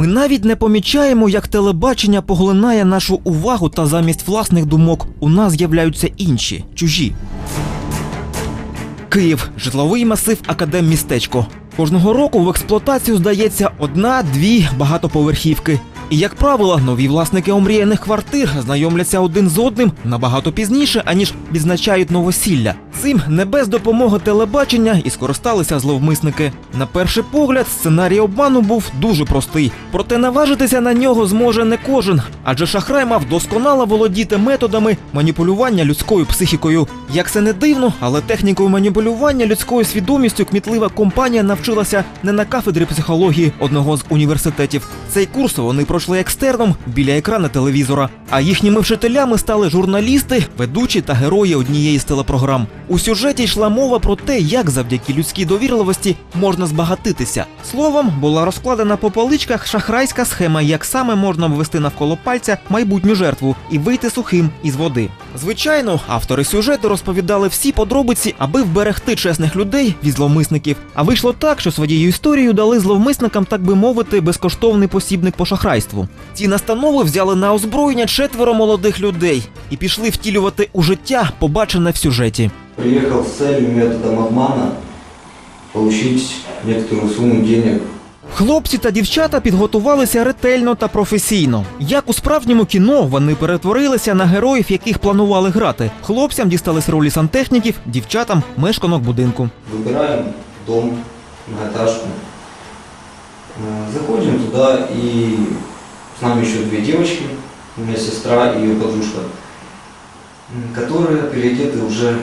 Ми навіть не помічаємо, як телебачення поглинає нашу увагу, та замість власних думок у нас з'являються інші, чужі. Київ житловий масив Академмістечко. Кожного року в експлуатацію здається одна-дві багатоповерхівки. І, як правило, нові власники омріяних квартир знайомляться один з одним набагато пізніше, аніж відзначають новосілля. Цим не без допомоги телебачення і скористалися зловмисники. На перший погляд, сценарій обману був дуже простий. Проте наважитися на нього зможе не кожен, адже шахрай мав досконало володіти методами маніпулювання людською психікою. Як це не дивно, але технікою маніпулювання людською свідомістю кмітлива компанія навчилася не на кафедрі психології одного з університетів. Цей курс вони пройшли екстерном біля екрана телевізора. А їхніми вчителями стали журналісти, ведучі та герої однієї з телепрограм. У сюжеті йшла мова про те, як завдяки людській довірливості можна збагатитися. Словом, була розкладена по поличках шахрайська схема, як саме можна ввести навколо пальця майбутню жертву і вийти сухим із води. Звичайно, автори сюжету розповідали всі подробиці, аби вберегти чесних людей від зловмисників. А вийшло так, що своєю історією дали зловмисникам, так би мовити, безкоштовний посібник по шахрайству. Ці настанови взяли на озброєння четверо молодих людей і пішли втілювати у життя побачене в сюжеті Приехал с целью методом обмана получить некоторую сумму денег Хлопці та дівчата підготувалися ретельно та професійно. Як у справжньому кіно вони перетворилися на героїв, яких планували грати. Хлопцям дістались ролі сантехніків, дівчатам мешканок будинку. Выбираем дом, многоэтажку. Э, Заходим туда и с нами еще две девочки, у меня сестра и ее подружка, м, которые переодеты уже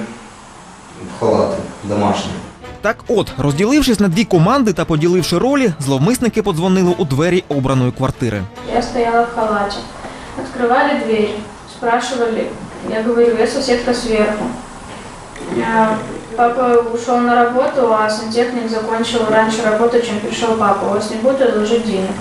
в халаты домашние. Так от, розділившись на дві команди та поділивши ролі, зловмисники подзвонили у двері обраної квартири. Я стояла в халате. Открывали дверь, спрашивали. Я говорю, я соседка сверху. А, Папа ушел на работу, а сантехник закончил раньше работу, чем пришел папа. У вас не будет одолжить денег.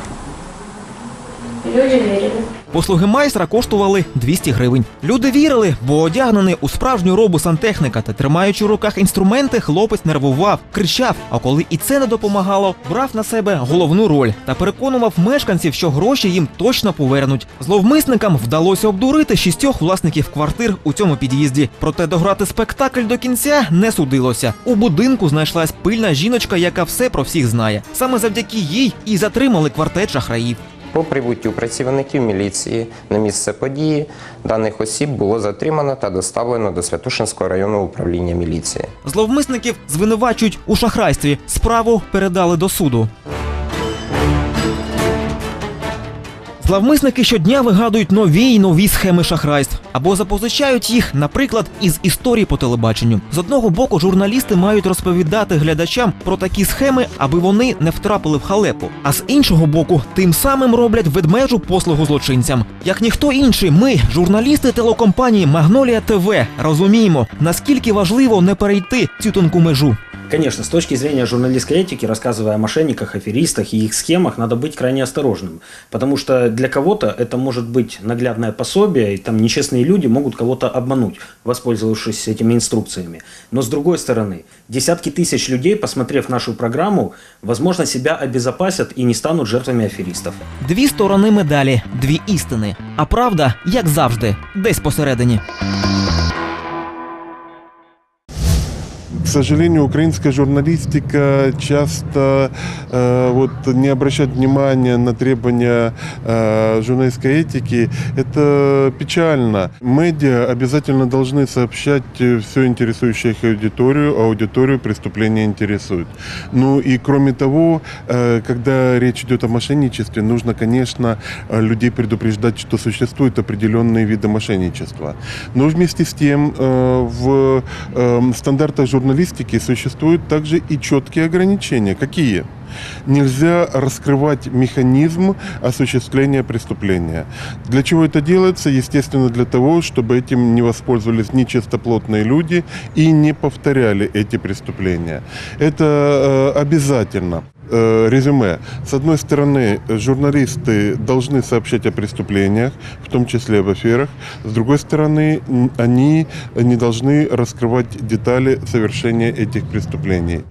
Люди верили. Послуги майстра коштували 200 гривень. Люди вірили, бо одягнений у справжню робу сантехніка та тримаючи в руках інструменти, хлопець нервував, кричав. А коли і це не допомагало, брав на себе головну роль та переконував мешканців, що гроші їм точно повернуть. Зловмисникам вдалося обдурити шістьох власників квартир у цьому під'їзді. Проте дограти спектакль до кінця не судилося. У будинку знайшлась пильна жіночка, яка все про всіх знає. Саме завдяки їй і затримали квартет шахраїв. По прибуттю працівників міліції на місце події даних осіб було затримано та доставлено до Святошинського районного управління міліції. Зловмисників звинувачують у шахрайстві. Справу передали до суду. Зловмисники щодня вигадують нові й нові схеми шахрайств або запозичають їх, наприклад, із історії по телебаченню. З одного боку, журналісти мають розповідати глядачам про такі схеми, аби вони не втрапили в халепу. А з іншого боку, тим самим роблять ведмежу послугу злочинцям. Як ніхто інший, ми, журналісти телекомпанії Магнолія ТВ, розуміємо, наскільки важливо не перейти цю тонку межу. Конечно, с точки зрения журналистской этики, рассказывая о мошенниках, аферистах и их схемах, надо быть крайне осторожным. Потому что для кого-то это может быть наглядное пособие, и там нечестные люди могут кого-то обмануть, воспользовавшись этими инструкциями. Но с другой стороны, десятки тысяч людей, посмотрев нашу программу, возможно, себя обезопасят и не станут жертвами аферистов. Дві сторони медалі, дві істини. А правда, як завжди, десь посередині. К сожалению, украинская журналистика часто э, вот, не обращает внимания на требования э, журналистской этики. Это печально. Медиа обязательно должны сообщать все интересующее их аудиторию, а аудиторию преступления интересует. Ну и кроме того, э, когда речь идет о мошенничестве, нужно, конечно, людей предупреждать, что существуют определенные виды мошенничества. Но вместе с тем э, в э, стандартах журналистики существуют также и четкие ограничения. Какие? Нельзя раскрывать механизм осуществления преступления. Для чего это делается? Естественно, для того, чтобы этим не воспользовались нечистоплотные люди и не повторяли эти преступления. Это э, обязательно. Э, резюме. С одной стороны, журналисты должны сообщать о преступлениях, в том числе об аферах. С другой стороны, н- они не должны раскрывать детали совершения этих преступлений.